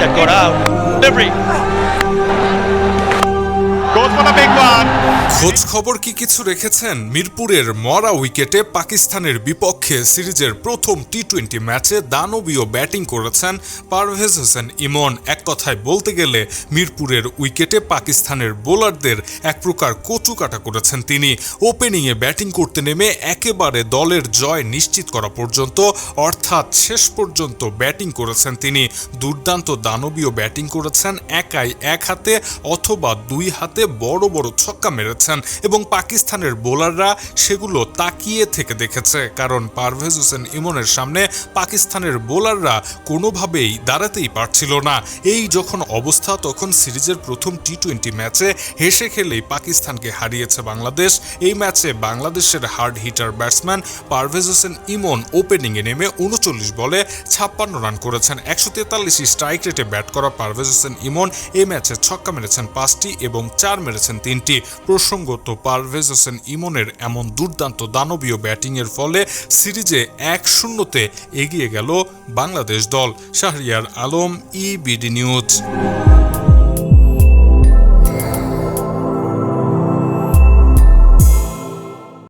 that got out. Delivery. Goes for the big. খোঁজ খবর কি কিছু রেখেছেন? মিরপুরের মরা উইকেটে পাকিস্তানের বিপক্ষে সিরিজের প্রথম টি টোয়েন্টি ম্যাচে দানবীয় ব্যাটিং করেছেন পারভেজ হোসেন ইমন। এক কথায় বলতে গেলে, মিরপুরের উইকেটে পাকিস্তানের বোলারদের এক প্রকার কচুকাটা করেছেন তিনি। ওপেনিংয়ে ব্যাটিং করতে নেমে একেবারে দলের জয় নিশ্চিত করা পর্যন্ত, অর্থাৎ শেষ পর্যন্ত ব্যাটিং করেছেন তিনি। দুর্দান্ত দানবীয় ব্যাটিং করেছেন, একাই এক হাতে অথবা দুই হাতে বড় বড় ছক্কা মেরেছেন। এবং পাকিস্তানের বোলাররা সেগুলো তাকিয়ে থেকে দেখেছে। কারণ পারভেজ হোসেন ইমনের সামনে পাকিস্তানের বোলাররা কোনোভাবেই দাঁড়াতেই পারছিল না। এই যখন অবস্থা, তখন সিরিজের প্রথম টি টোয়েন্টি ম্যাচে হেসে খেলেই পাকিস্তানকে হারিয়েছে বাংলাদেশ। এই ম্যাচে বাংলাদেশের hard hitter batsman Parvez Hossain Emon ওপেনিংয়ে নেমে উনচল্লিশ বলে ছাপ্পান্ন রান করেছেন। একশো তেতাল্লিশ স্ট্রাইক রেটে ব্যাট করা পারভেজ হোসেন ইমন এই ম্যাচে ছক্কা মেরেছেন পাঁচটি এবং চার মেরেছেন তিনটি। প্রসঙ্গত পারভেজ হোসেন ইমনের এমন দুর্দান্ত দানবীয় ব্যাটিংয়ের ফলে সিরিজে এক শূন্যতে এগিয়ে গেল বাংলাদেশ দল। Shahriar Alam EBD news